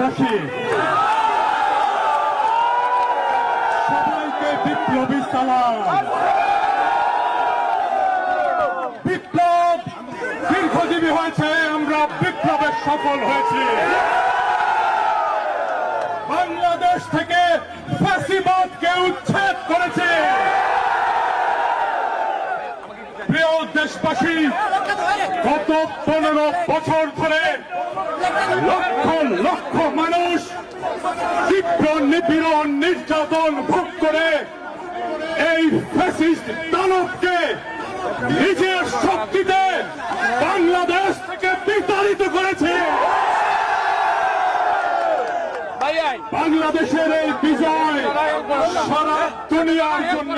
দেশবাসী সবাইকে বিপ্লবী সালাম। বিপ্লব দীর্ঘজীবী হয়েছে, আমরা বিপ্লবে সফল হয়েছি। বাংলাদেশ থেকে ফাঁসিবাদকে উচ্ছেদ করেছে। প্রিয় দেশবাসী, গত পনেরো বছর ধরে লক্ষ লক্ষ মানুষ তীব্র নিপীড়ন, নির্যাতন ভোগ করে এই দানবকে নিজের শক্তিতে বাংলাদেশ থেকে বিতাড়িত করেছে। বাংলাদেশের এই বিজয় সারা দুনিয়ার জন্য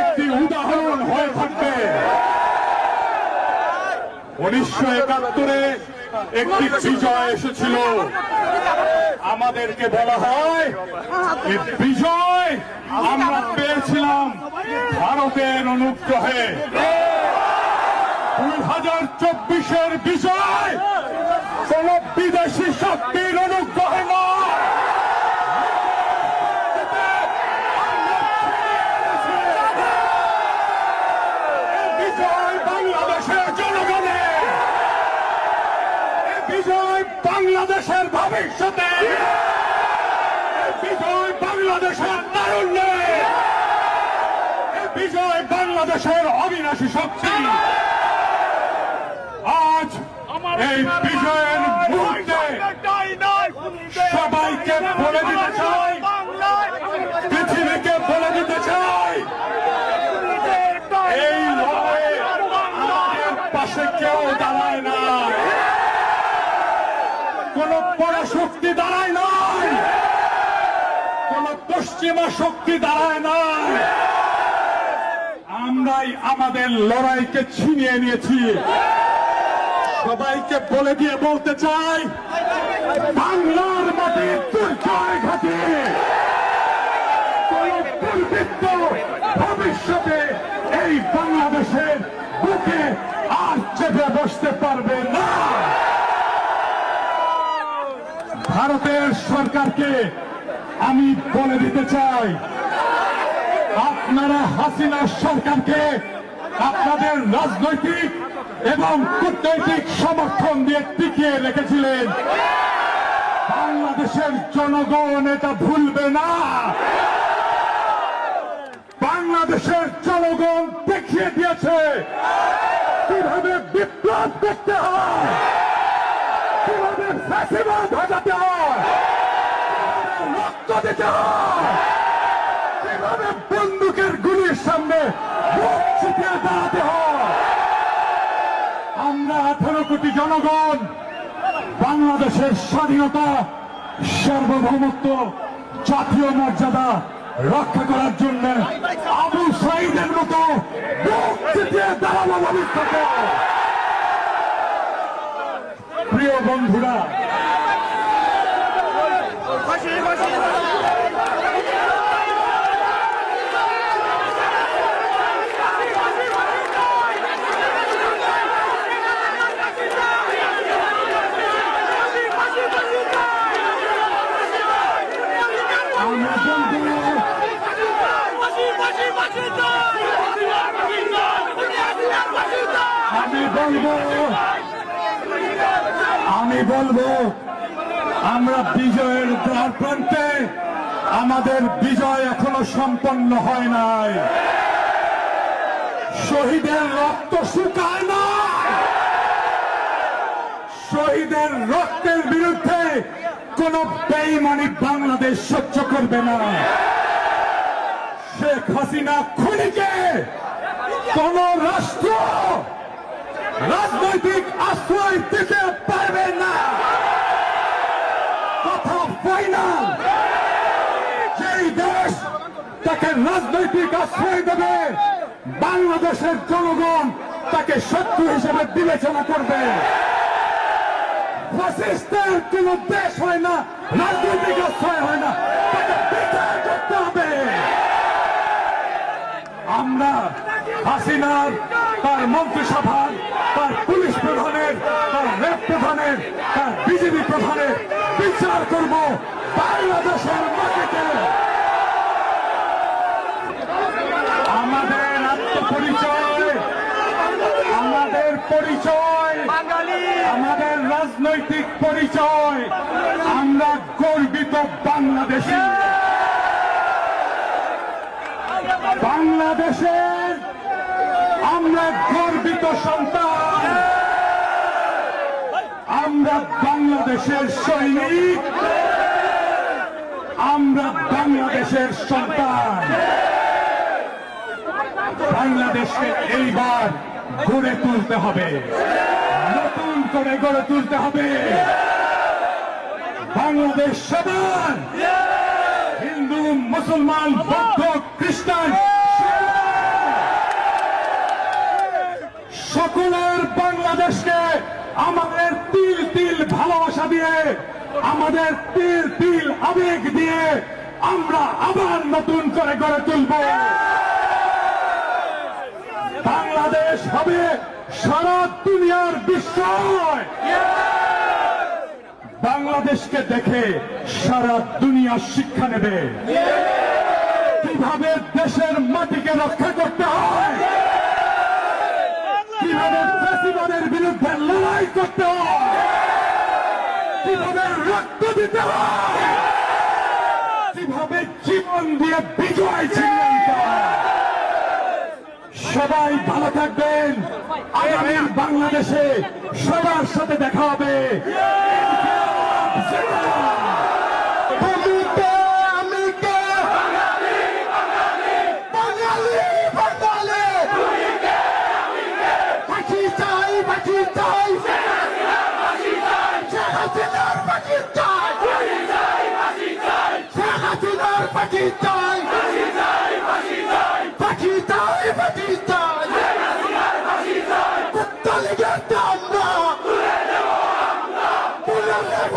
একটি উদাহরণ হয়ে থাকবে। উনিশশো একাত্তরে একটি বিজয় এসেছিল। আমাদেরকে বলা হয় বিজয় আমরা পেয়েছিলাম ভারতের অনুগ্রহে। দুই হাজার চব্বিশের বিজয় কোন বিদেশি শক্তির অনুগ্রহে নয় এই বিজয় বাংলাদেশের জনগণের এই বিজয় বাংলাদেশের ভবিষ্যতে বিজয় বাংলাদেশের তারুণ্যে বিজয় বাংলাদেশের অবিনাশী শক্তি আজ এই বিজয়ের মুহূর্তে সবাইকে বলে দিতে চাই পৃথিবীকে বলে দিতে চাই এই লড়াইয়ে পাশে কেউ দাঁড়ায় না কোন পরাশক্তি দাঁড়ায় নাই। কোন পশ্চিমা শক্তি দাঁড়ায় নাই। আমরাই আমাদের লড়াইকে ছিনিয়ে নিয়েছি। সবাইকে বলে দিয়ে বলতে চাই, বাংলার মাটির দুর্জয় ঘাটে। ভবিষ্যতে এই বাংলাদেশের বুকে আর চেপে বসতে পারবে না। ভারতের সরকারকে আমি বলে দিতে চাই, আপনারা হাসিনা সরকারকে আপনাদের রাজনৈতিক এবং কূটনৈতিক সমর্থন দিয়ে টিকিয়ে রেখেছিলেন। বাংলাদেশের জনগণ এটা ভুলবে না। বাংলাদেশের জনগণ দেখিয়ে দিয়েছে কীভাবে বিপ্লব করতে হয়। কীভাবে ফ্যাসিবাদ হয় রক্ত দিতে হয় কীভাবে বন্দুকের গুলির সামনে দাঁড়াতে হয় আমরা আঠারো কোটি জনগণ বাংলাদেশের স্বাধীনতা সার্বভৌমত্ব জাতীয় মর্যাদা রক্ষা করার জন্য আবু সাইদের মতো চিপিয়ে ভবিষ্যতে প্রিয় বন্ধুরা বলব আমি বলব, আমরা বিজয়ের দ্বার প্রান্তে আমাদের বিজয় এখনও সম্পন্ন হয় নাই। শহীদের রক্ত শুকায় না। শহীদের রক্তের বিরুদ্ধে কোন বেইমানি বাংলাদেশ সহ্য করবে না। শেখ হাসিনা খুনিকে কোন রাষ্ট্র রাজনৈতিক আশ্রয় দিতে পারবে না। কথা ফাইনাল যেই দেশ তাকে রাজনৈতিক আশ্রয় দেবে, বাংলাদেশের জনগণ তাকে শত্রু হিসেবে বিবেচনা করবে। ফ্যাসিস্টের কোন দেশ হয় না, রাজনৈতিক আশ্রয় হয় না, তাকে বিচার করতে হবে। আমরা হাসিনার তার মন্ত্রিসভার তার পুলিশ প্রধানের তার রেপ প্রধানের তার বিজেপি প্রধানের বিচার করব বাংলাদেশের মাটিতে। আমাদের আত্মপরিচয় আমাদের পরিচয় আমাদের রাজনৈতিক পরিচয় আমরা গর্বিত বাংলাদেশী। বাংলাদেশের আমরা গর্বিত সন্তান। আমরা বাংলাদেশের সৈনিক। আমরা বাংলাদেশের সন্তান। বাংলাদেশকে এইবার গড়ে তুলতে হবে। নতুন করে গড়ে তুলতে হবে। বাংলাদেশ সবার। হিন্দু, মুসলমান, বৌদ্ধ, খ্রিস্টান সকলের বাংলাদেশকে আমাদের তিল তিল ভালোবাসা দিয়ে, আমাদের তিল তিল আবেগ দিয়ে আমরা আবার নতুন করে গড়ে তুলব। বাংলাদেশ হবে সারা দুনিয়ার বিস্ময় বাংলাদেশকে দেখে সারা দুনিয়া শিক্ষা নেবে। কীভাবে দেশের মাটিকে রক্ষা করতে হয়? কীভাবে ফেসিবাদের বিরুদ্ধে লড়াই করতে হয়। কীভাবে রক্ত দিতে হয়, কীভাবে জীবন দিয়ে বিজয় ছিলেন সবাই ভালো থাকবেন। আগামী বাংলাদেশে সবার সাথে দেখা হবে তুমি কে, আমি কে? বাঙালি, বাঙালি। ফাঁসি চাই, ফাঁসি চাই। শেখ হাসিনার ফাঁসি চাই। শেখ হাসিনার ফাঁসি চাই। ফাঁসি চাই, ফাঁসি চাই। কুত্তা লীগের দামরা। তুলে নেব